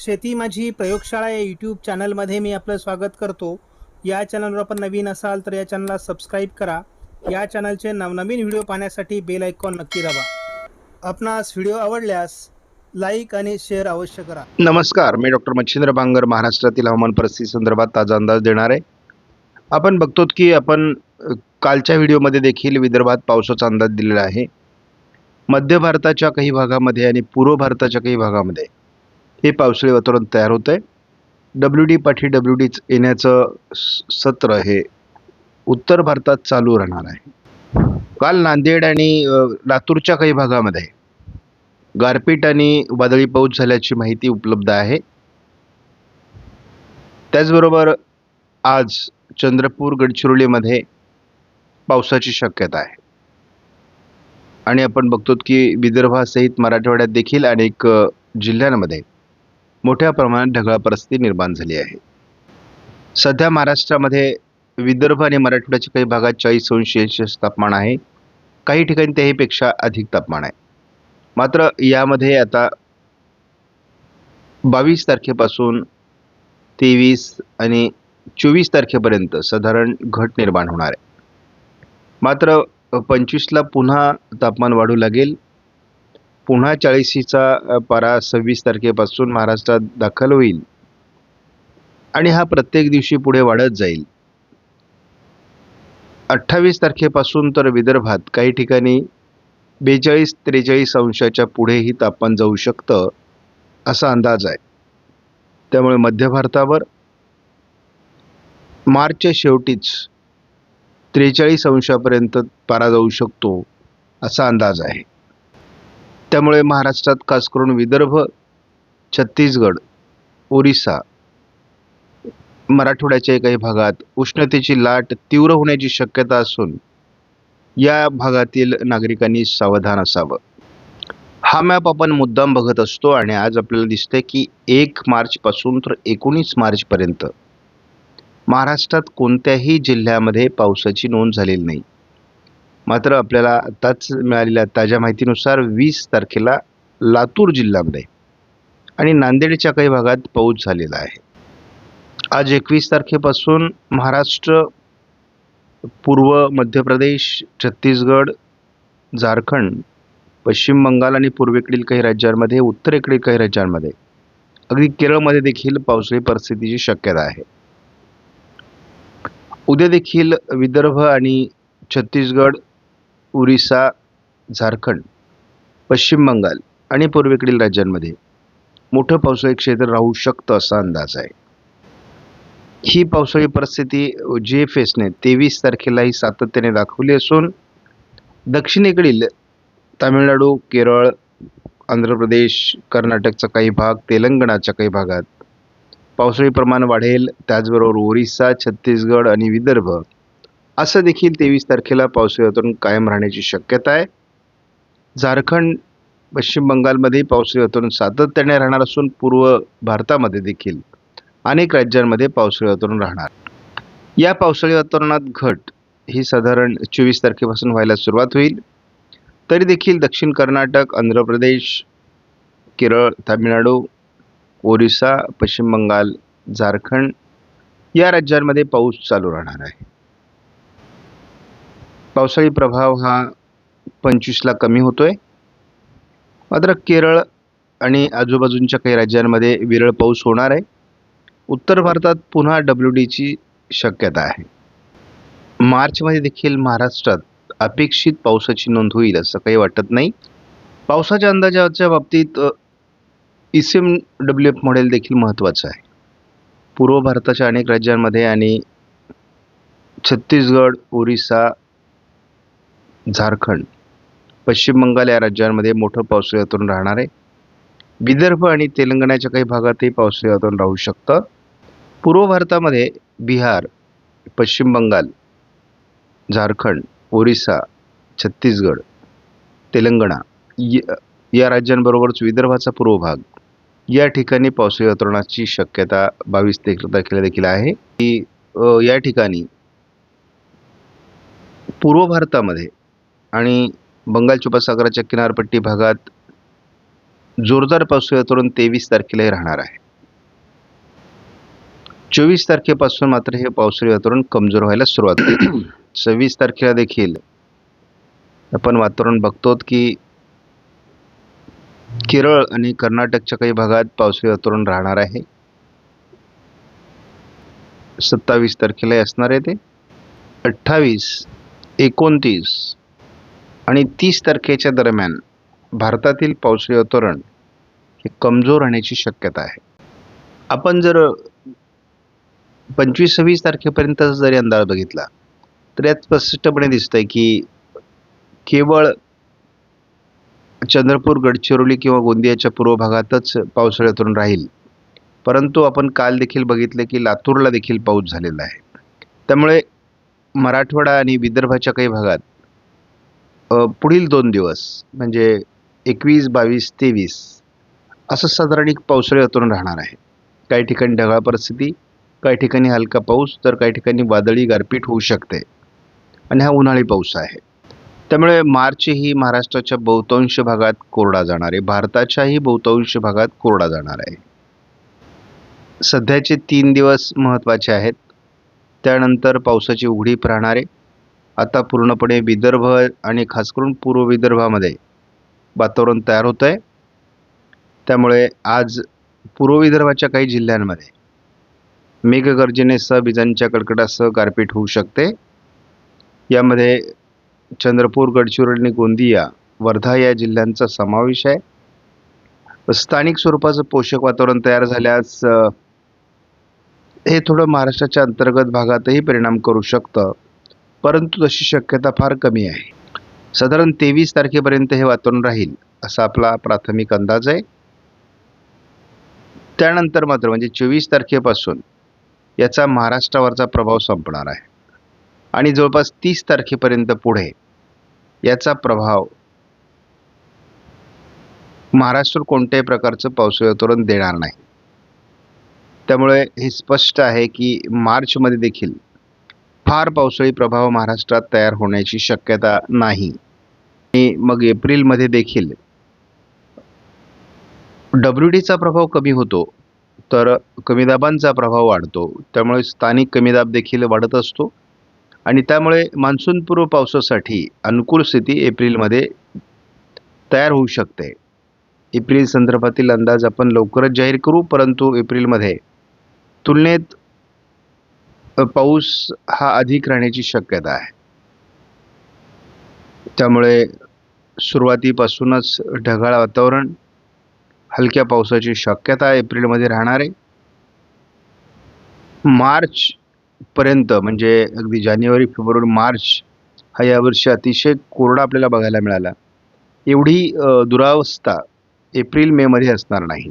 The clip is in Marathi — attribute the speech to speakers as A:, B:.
A: शेती माझी प्रयोगशाळा या यूट्यूब चॅनलमध्ये मी आपलं स्वागत करतो. या चॅनलवर आपण नवीन असाल तर या चॅनलला सबस्क्राईब करा. या चॅनलचे नवनवीन व्हिडिओ पाहण्यासाठी बेल आयकॉन नक्की दाबा. आपणास व्हिडिओ आवडल्यास लाईक आणि शेअर अवश्य करा.
B: नमस्कार मी डॉक्टर मच्छिंद्र बांगर महाराष्ट्रातील हवामान परिस्थिती संदर्भात ताजा अंदाज देणार आहे. आपण बघतो की आपण कालच्या व्हिडिओमध्ये देखील विदर्भात पावसाचा अंदाज दिलेला आहे. मध्य भारताच्या काही भागामध्ये आणि पूर्व भारताच्या काही भागामध्ये हे पावसाळी वातावरण तयार होतं आहे डब्ल्यू डी पाठी डब्ल्यू डीच येण्याचं स- सत्र हे उत्तर भारतात चालू राहणार आहे. काल नांदेड आणि लातूरच्या काही भागामध्ये गारपीट आणि वादळी पाऊस झाल्याची माहिती उपलब्ध आहे. त्याचबरोबर आज चंद्रपूर गडचिरोलीमध्ये पावसाची शक्यता आहे. आणि आपण बघतो की विदर्भासहित मराठवाड्यात देखील अनेक जिल्ह्यांमध्ये मोठ्या प्रमाणात ढगाळ परिस्थिती निर्माण झाली आहे. सध्या महाराष्ट्रामध्ये विदर्भ आणि मराठवाड्याच्या काही भागात चाळीस अंश सेल्सिअस तापमान आहे. काही ठिकाणी त्याहीपेक्षा अधिक तापमान आहे. मात्र यामध्ये आता बावीस तारखेपासून तेवीस आणि चोवीस तारखेपर्यंत साधारण घट निर्माण होणार आहे. मात्र पंचवीसला पुन्हा तापमान वाढू लागेल. पुन्हा चाळीसीचा पारा सव्वीस तारखेपासून महाराष्ट्रात दाखल होईल. आणि हा प्रत्येक दिवशी पुढे वाढत जाईल. अठ्ठावीस तारखेपासून तर विदर्भात काही ठिकाणी बेचाळीस त्रेचाळीस अंशाच्या पुढेही तापमान जाऊ शकतं असा अंदाज आहे. त्यामुळे मध्य भारतावर मार्चच्या शेवटीच त्रेचाळीस अंशापर्यंत पारा जाऊ शकतो असा अंदाज आहे. त्यामुळे महाराष्ट्रात खास करून विदर्भ छत्तीसगड ओरिसा मराठवाड्याच्या काही भागात उष्णतेची लाट तीव्र होण्याची शक्यता असून या भागातील नागरिकांनी सावधान असावं. हा मॅप आपण मुद्दाम बघत असतो आणि आज आपल्याला दिसतंय की एक मार्चपासून तर एकोणीस मार्चपर्यंत महाराष्ट्रात कोणत्याही जिल्ह्यामध्ये पावसाची नोंद झालेली नाही. मात्र आपल्याला आताच मिळालेल्या ताज्या माहितीनुसार वीस तारखेला लातूर जिल्ह्यामध्ये आणि नांदेडच्या काही भागात पाऊस झालेला आहे. आज एकवीस तारखेपासून महाराष्ट्र पूर्व मध्य प्रदेश छत्तीसगड झारखंड पश्चिम बंगाल आणि पूर्वेकडील काही राज्यांमध्ये उत्तरेकडील काही राज्यांमध्ये अगदी केरळमध्ये देखील पावसाळी परिस्थितीची शक्यता आहे. उद्या देखील विदर्भ आणि छत्तीसगड उरिसा झारखंड पश्चिम बंगाल आणि पूर्वेकडील राज्यांमध्ये मोठं पावसाळी क्षेत्र राहू शकतं असा अंदाज आहे. ही पावसाळी परिस्थिती जी एफ एसने तेवीस तारखेलाही सातत्याने दाखवली असून दक्षिणेकडील तामिळनाडू केरळ आंध्र प्रदेश कर्नाटकचा काही भाग तेलंगणाच्या काही भागात पावसाळी प्रमाण वाढेल. त्याचबरोबर ओरिसा छत्तीसगड आणि विदर्भ असं देखील तेवीस तारखेला पावसाळी वातावरण कायम राहण्याची शक्यता आहे. झारखंड पश्चिम बंगालमध्ये पावसाळी वातावरण सातत्याने राहणार असून पूर्व भारतामध्ये देखील अनेक राज्यांमध्ये पावसाळी वातावरण राहणार. या पावसाळी वातावरणात घट ही साधारण चोवीस तारखेपासून व्हायला सुरुवात होईल. तरी देखील दक्षिण कर्नाटक आंध्र प्रदेश केरळ तामिळनाडू ओरिसा पश्चिम बंगाल झारखंड या राज्यांमध्ये पाऊस चालू राहणार आहे. पावसाळी प्रभाव हा पंचवीसला कमी होतोय. मात्र केरळ आणि आजूबाजूंच्या काही राज्यांमध्ये विरळ पाऊस होणार आहे. उत्तर भारतात पुन्हा डब्ल्यू डीची शक्यता आहे. मार्चमध्ये देखील महाराष्ट्रात अपेक्षित पावसाची नोंद होईल असं काही वाटत नाही. पावसाच्या अंदाजाच्या बाबतीत इसिम डब्ल्यू एफ मॉडेल देखील महत्त्वाचं आहे. पूर्व भारताच्या अनेक राज्यांमध्ये आणि छत्तीसगड ओरिसा झारखंड. पश्चिम बंगाल या राज्यांमध्ये मोठं पावसाळी वातावरण राहणार आहे. विदर्भ आणि तेलंगणाच्या काही भागातही पावसाळी वातावरण राहू शकतं. पूर्व भारतामध्ये बिहार पश्चिम बंगाल झारखंड ओरिसा छत्तीसगड तेलंगणा य- या राज्यांबरोबरच विदर्भाचा पूर्व भाग. या ठिकाणी पावसाळी वातावरणाची शक्यता बावीस ते तारखेला देखील आहे. की या ठिकाणी पूर्व भारतामध्ये आणि बंगालच्या उपसागराच्या किनारपट्टी भागात जोरदार पावसाळी वातावरण तेवीस तारखेलाही राहणार आहे. चोवीस तारखेपासून मात्र हे पावसाळी वातावरण कमजोर व्हायला सुरुवात होईल. सव्वीस तारखेला देखील आपण वातावरण बघतो की केरळ आणि कर्नाटकच्या काही भागात पावसाळी वातावरण राहणार आहे. सत्तावीस तारखेला असणार आहे ते. अठ्ठावीस एकोणतीस आणि तीस तारखेच्या दरम्यान भारतातील पावसाळी वातावरण हे कमजोर राहण्याची शक्यता आहे. आपण जर पंचवीस सव्वीस तारखेपर्यंत जरी अंदाज बघितला तर यात स्पष्टपणे दिसतंय की केवळ चंद्रपूर गडचिरोली किंवा गोंदियाच्या पूर्व भागातच पावसाळी वातावरण राहील. परंतु आपण काल देखील बघितलं की लातूरला देखील पाऊस झालेला आहे. त्यामुळे मराठवाडा आणि विदर्भाच्या काही भागात पुढील दोन दिवस म्हणजे एकवीस बावीस तेवीस असं साधारण एक पावसाळी वातावरण राहणार आहे. काही ठिकाणी ढगाळ परिस्थिती काही ठिकाणी हलका पाऊस तर काही ठिकाणी वादळी गारपीट होऊ शकते. आणि हा उन्हाळी पाऊस आहे. त्यामुळे मार्च ही महाराष्ट्राच्या बहुतांश भागात कोरडा जाणार आहे. भारताच्याही बहुतांश भागात कोरडा जाणार आहे. सध्याचे तीन दिवस महत्त्वाचे आहेत. त्यानंतर पावसाची उघडीप राहणार आहे. आता पूर्णपणे विदर्भ आणि खास करून पूर्व विदर्भामध्ये वातावरण तयार होतं आहे त्यामुळे आज पूर्व विदर्भाच्या काही जिल्ह्यांमध्ये मेघगर्जनेसह विजांच्या कडकडासह गारपीट होऊ शकते. यामध्ये चंद्रपूर गडचिरोली आणि गोंदिया वर्धा या जिल्ह्यांचा समावेश आहे. स्थानिक स्वरूपाचं पोषक वातावरण तयार झाल्यास हे थोडं महाराष्ट्राच्या अंतर्गत भागातही परिणाम करू शकतं. परंतु तशी शक्यता फार कमी आहे. साधारण तेवीस तारखेपर्यंत हे वातावरण राहील असा आपला प्राथमिक अंदाज आहे. त्यानंतर मात्र म्हणजे चोवीस तारखेपासून याचा महाराष्ट्रावरचा प्रभाव संपणार आहे. आणि जवळपास तीस तारखेपर्यंत पुढे याचा प्रभाव महाराष्ट्र कोणत्याही प्रकारचं पावसाळी वातावरण देणार नाही. त्यामुळे हे स्पष्ट आहे की मार्चमध्ये देखील फार पावसाळी प्रभाव महाराष्ट्रात तयार होण्याची शक्यता नाही. आणि मग एप्रिलमध्ये देखील. डब्ल्यू डीचा प्रभाव कमी होतो तर कमी दाबांचा प्रभाव वाढतो. त्यामुळे स्थानिक कमी दाब देखील वाढत असतो. आणि त्यामुळे मान्सूनपूर्व पावसासाठी अनुकूल स्थिती एप्रिलमध्ये तयार होऊ शकते. एप्रिल संदर्भातील अंदाज आपण लवकरच जाहीर करू परंतु एप्रिलमध्ये तुलनेत पाऊस हा अधिक राहण्याची शक्यता आहे. त्यामुळे सुरुवातीपासूनच ढगाळ वातावरण हलक्या पावसाची शक्यता एप्रिलमध्ये राहणार. आहे मार्च पर्यंत म्हणजे अगदी जानेवारी फेब्रुवारी मार्च हा यावर्षी अतिशय कोरडा आपल्याला बघायला मिळाला. एवढी दुरावस्था एप्रिल मेमध्ये असणार नाही.